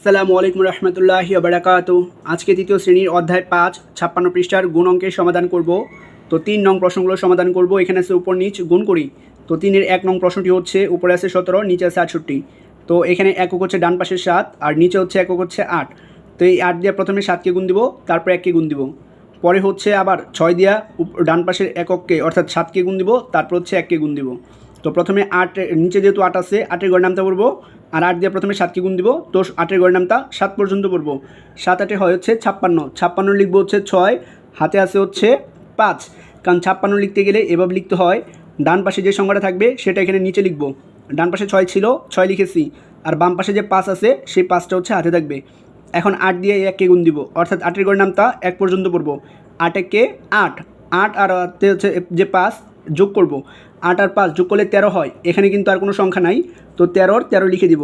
আসসালামু আলাইকুম রহমতুল্লাহি বারাকাতু। আজকে তৃতীয় শ্রেণির অধ্যায় পাঁচ, ছাপ্পান্ন পৃষ্ঠার গুণ অঙ্কের সমাধান করব। তো তিন নং প্রশ্নগুলো সমাধান করব। এখানে আছে উপর নিচ গুণ করি। তো তিনের এক নং প্রশ্নটি হচ্ছে, উপরে আছে সতেরো, নিচে আছে আটষট্টি। তো এখানে একক হচ্ছে ডান পাশে সাত, আর নিচে হচ্ছে একক হচ্ছে আট। তো এই আট দিয়ে প্রথমে সাতকে গুণ দিব, তারপর এককে গুণ দিব। পরে হচ্ছে আবার ছয় দিয়া ডান পাশের একককে, অর্থাৎ সাতকে গুণ দিব, তারপর হচ্ছে এককে গুণ দিব। তো প্রথমে আট, নিচে যেহেতু আট আছে, আটের গড় নামটা পড়ব আর আট দিয়ে প্রথমে সাতকে গুণ দিব। তো আটের গড় নামটা সাত পর্যন্ত পড়ব। সাত আটে হয় হচ্ছে ছাপ্পান্ন। ছাপ্পান্ন লিখব হচ্ছে ছয়, হাতে আছে হচ্ছে পাঁচ। কারণ ছাপ্পান্ন লিখতে গেলে এভাবে লিখতে হয়, ডান পাশে যে সংখ্যাটা থাকবে সেটা এখানে নিচে লিখব। ডান পাশে ছয় ছিল, ছয় লিখেছি। আর বাম পাশে যে পাঁচ আছে, সেই পাঁচটা হচ্ছে হাতে থাকবে। এখন আট দিয়ে এককে গুণ দিব। অর্থাৎ আটের গড় নামটা এক পর্যন্ত পড়ব। আট একে আট। আট আর হচ্ছে যে পাঁচ যোগ করব। আট আর পাঁচ যোগ করলে তেরো হয়। এখানে কিন্তু আর কোনো সংখ্যা নাই। তো তেরোর তেরো লিখে দিব।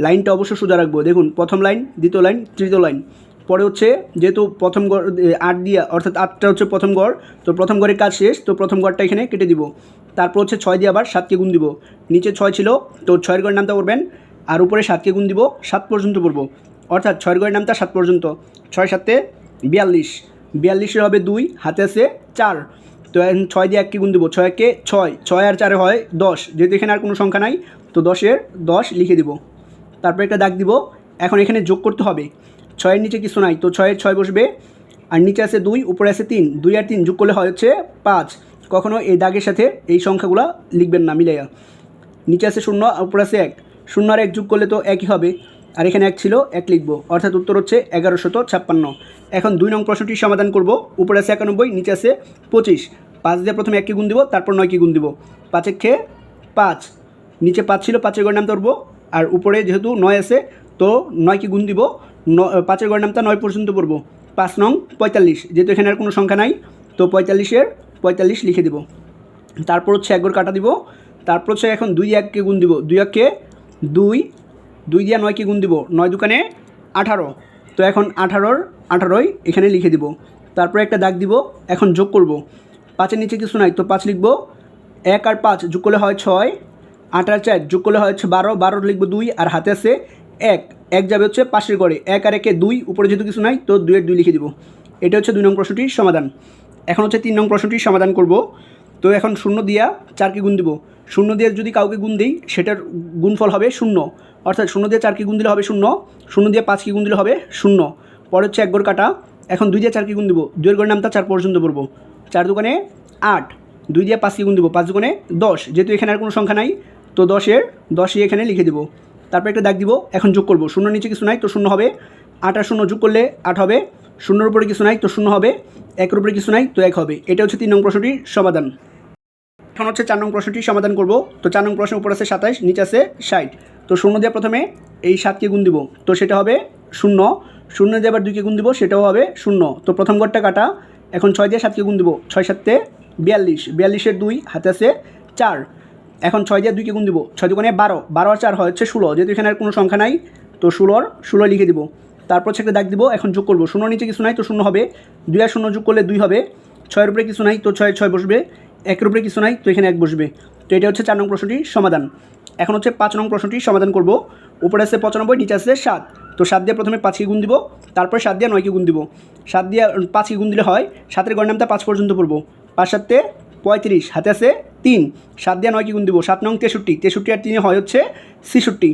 লাইনটা অবশ্য সোজা রাখব। দেখুন, প্রথম লাইন, দ্বিতীয় লাইন, তৃতীয় লাইন। পরে হচ্ছে যেহেতু প্রথম গড় আট দিয়া, অর্থাৎ আটটা হচ্ছে প্রথম গড়, তো প্রথম গড়ের কাজ শেষ, তো প্রথম গড়টা এখানে কেটে দিব। তারপর হচ্ছে ছয় দিয়ে আবার সাতকে গুণ দিব। নিচে ছয় ছিল, তো ছয়ের গড়ের নামটা করবেন আর উপরে সাতকে গুণ দিব, সাত পর্যন্ত পড়ব। অর্থাৎ ছয়ের গড়ের নামটা সাত পর্যন্ত। ছয় সাতে বিয়াল্লিশ। বিয়াল্লিশের হবে দুই, হাতে আছে চার। তো এখন ছয় দিয়ে এককে গুণ দেবো। ছয় একে ছয় ছয় আর চারে হয় দশ। যেহেতু এখানে আর কোনো সংখ্যা নাই, তো দশের দশ লিখে দিব। তারপর একটা দাগ দিব। এখন এখানে যোগ করতে হবে। ছয়ের নিচে কিছু নাই, তো ছয়ের ছয় বসবে। আর নিচে আছে দুই, উপরে আছে তিন। দুই আর তিন যোগ করলে হয় হচ্ছে পাঁচ। কখনও এই দাগের সাথে এই সংখ্যাগুলো লিখবেন না, মিলাইয়া। নিচে আছে শূন্য উপরে আছে এক। শূন্য আর এক যোগ করলে তো একই হবে। আর এখানে এক ছিল, এক লিখব। অর্থাৎ উত্তর হচ্ছে এগারোশত ছাপ্পান্ন। এখন দুই নং প্রশ্নটি সমাধান করব। উপরে আছে একানব্বই, নিচে আছে পঁচিশ। পাঁচ দিয়ে প্রথমে এককে গুণ দিব, তারপর নয়কে গুণ দিব। পাঁচ একে পাঁচ। নিচে পাঁচ ছিল, পাঁচের গড় নাম ধরবো। আর উপরে যেহেতু নয় আছে, তো নয়কে গুণ দিব? ন- পাঁচের গড় নামটা নয় পর্যন্ত পড়ব। পাঁচ নং পঁয়তাল্লিশ। যেহেতু এখানে আর কোনো সংখ্যা নাই, তো পঁয়তাল্লিশের পঁয়তাল্লিশ লিখে দিব। তারপর হচ্ছে একগর কাটা দিব। তারপর হচ্ছে এখন দুই এককে গুণ দিব। দুই এককে দুই। দুই দিয়া নয়কে গুণ দিব? নয় দোকানে আঠারো। তো এখন আঠারোর আঠারোই এখানে লিখে দিব। তারপরে একটা দাগ দিব, এখন যোগ করব। পাঁচের নিচে কিছু নাই, তো পাঁচ লিখব। এক আর পাঁচ যোগ করলে হয় ছয়। আট আর চার যোগ করলে হয় হচ্ছে বারো। বারো লিখব দুই, আর হাতে আছে এক। এক যাবে হচ্ছে পাশের গড়ে এক আর একে দুই, উপরে যেহেতু কিছু নাই, তো দুইয়ের দুই লিখে দিব। এটা হচ্ছে দুই নং প্রশ্নটির সমাধান। এখন হচ্ছে তিন নং প্রশ্নটির সমাধান করব। তো এখন শূন্য দিয়া চারকে গুণ দিব। শূন্য দিয়ে যদি কাউকে গুণ দিই, সেটার গুণফল হবে শূন্য। অর্থাৎ শূন্য দিয়ে চারকে গুণ দিলে হবে শূন্য শূন্য দিয়ে পাঁচকে গুণ দিলে হবে শূন্য। পরে হচ্ছে এক গড় কাটা, এখন দুই দিয়ে চারকে গুণ দিব। দুইয়ের গড় নামটা চার পর্যন্ত পড়ব। চার দোকানে আট, দুই দিয়ে পাঁচকে গুণ দিব। পাঁচ দোকানে দশ, যেহেতু এখানে আর কোনো সংখ্যা নাই, তো দশের দশই এখানে লিখে দেবো। তারপর একটা দাগ দিব, এখন যোগ করব। শূন্য নিচে কিছু নাই, তো শূন্য হবে। আট আর শূন্য যোগ করলে আট হবে। শূন্যর উপরে কিছু নাই, তো শূন্য হবে। একের উপরে কিছু নাই, তো এক হবে। এটা হচ্ছে তিন নং প্রশ্নটির সমাধান। এখন হচ্ছে চার নং প্রশ্নটি সমাধান করব। তো চার নং প্রশ্ন উপর আছে সাতাইশ, নিচে আছে ষাট। তো শূন্য দিয়ে প্রথমে এই সাতকে গুণ দিব। তো সেটা হবে শূন্য। শূন্য দিয়ে আবার দুইকে গুণ দিব, সেটাও হবে শূন্য। তো প্রথম গড়টা কাটা। এখন ছয় দিয়ে সাতকে গুণ দিব। ছয় সাতে বিয়াল্লিশ। বিয়াল্লিশের দুই, হাতে আছে চার। এখন ছয় দিয়ে দুইকে গুণ দিব। ছয় দোকানে বারো। বারো আর চার হচ্ছে ষোলো। যেহেতু এখানে আর কোনো সংখ্যা নাই, তো ষোলোর ষোলো লিখে দিব। তারপর একটা দাগ দিব, এখন যোগ করব। শূন্য নিচে কিছু নাই, তো শূন্য হবে। দুই আর শূন্য যোগ করলে দুই হবে। ছয়ের উপরে কিছু নাই, তো ছয় ছয় বসবে। একের উপরে কিছু নাই, তো এখানে এক বসবে। তো এটা হচ্ছে চার নং প্রশ্নটির সমাধান। এখন হচ্ছে পাঁচ নং প্রশ্নটি, সমাধান করব। উপরে আছে পঁচানব্বই, নিচে আছে সাত। তো সাত দিয়ে প্রথমে পাঁচকে গুণ দিব, তারপরে সাত দিয়ে নয়কে গুণ দিব। সাত দিয়ে পাঁচকে গুণ দিলে হয়, সাতের গড় নামটা পাঁচ পর্যন্ত পড়ব। পাঁচ সাতে পঁয়ত্রিশ, হাতে আছে তিন। সাত দিয়ে নয়কে গুণ দিব, সাত নং তেষট্টি। তেষট্টি আর তিনে হয় হচ্ছে ছেষট্টি।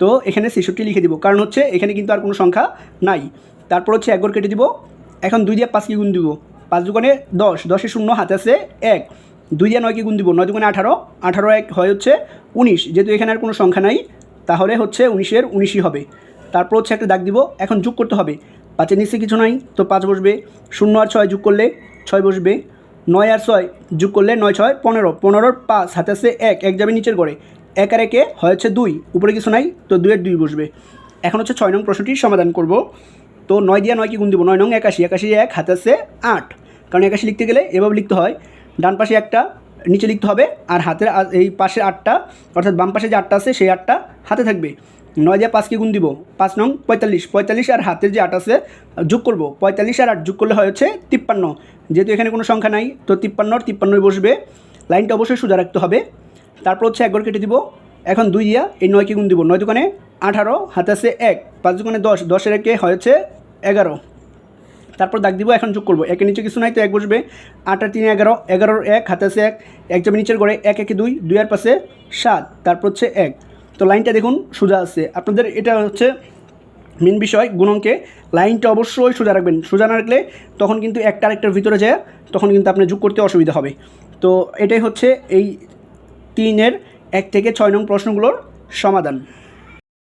তো এখানে ছেষট্টি লিখে দিব, কারণ হচ্ছে এখানে কিন্তু আর কোনো সংখ্যা নাই। তারপর হচ্ছে একগর কেটে দিব, এখন দুই দিয়ে পাঁচকে গুণ দিব। পাঁচ দোকানে দশ, দশে শূন্য, হাতে আছে এক। দুই দিয়ে নয়কে গুণ দিব? নয় দোকানে আঠারো। আঠারো এক হয় হচ্ছে উনিশ। যেহেতু এখানে আর কোনো সংখ্যা নাই, তাহলে হচ্ছে উনিশের উনিশই হবে। তারপর হচ্ছে একটা দাগ দিব। এখন যোগ করতে হবে। পাঁচের নিচে কিছু নাই, তো পাঁচ বসবে। শূন্য আর ছয় যোগ করলে ছয় বসবে। নয় আর ছয় যোগ করলে নয় ছয়, পনেরো। পনেরোর পাঁচ, হাতে আছে এক। এক যাবে নিচের গড়ে। এক আর একে হয় হচ্ছে দুই। উপরে কিছু নাই, তো দুইয়ের দুই বসবে। এখন হচ্ছে ছয় নং প্রশ্নটির সমাধান করব। তো নয় দিয়ে নয় কি গুণ দিব? নয় নং একাশি। একাশি এক, হাতে আছে আট। কারণ একাশি লিখতে গেলে এভাবে লিখতে হয়। ডান পাশে একটা, নিচে লিখতে হবে, আর হাতের এই পাশে আটটা, অর্থাৎ বাম পাশে যে আটটা আছে, সেই আটটা হাতে থাকবে। নয় দিয়ে পাঁচকে গুণ দিব, পাঁচ নং পঁয়তাল্লিশ। পঁয়তাল্লিশ আর হাতের যে আট আছে, যোগ করব। পঁয়তাল্লিশ আর আট যোগ করলে হয় হচ্ছে তিপ্পান্ন। যেহেতু এখানে কোনো সংখ্যা নাই, তো তিপ্পান্নর তিপ্পান্নই বসবে। লাইনটা অবশ্যই সোজা রাখতে হবে। তারপর হচ্ছে একবার কেটে দিব। এখন দুই দিয়া এই নয়কে গুণ দিব। নয় দোকানে আঠারো, হাতে আছে এক। পাঁচ দোকানে দশ। দশের একে হয়েছে এগারো। তারপর দাগ দিব, এখন যোগ করব। একের নিচে কিছু নাই, তো এক বসবে। আট আর তিনে, এগারো। এগারোর এক, হাতে আছে এক। এক যাবে নিচের গড়ে, এক, একে দুই দুই আর পাশে সাত। তারপর হচ্ছে এক। তো লাইনটা দেখুন, সোজা আছে। আপনাদের এটা হচ্ছে মেন বিষয় গুণঙ্কে লাইনটা অবশ্যই সোজা রাখবেন। সোজা না রাখলে তখন কিন্তু একটা আরেকটার ভিতরে যায়, তখন কিন্তু আপনার যোগ করতে অসুবিধা হবে। তো এটাই হচ্ছে এই তিনের এক থেকে ছয় নং প্রশ্নগুলোর সমাধান।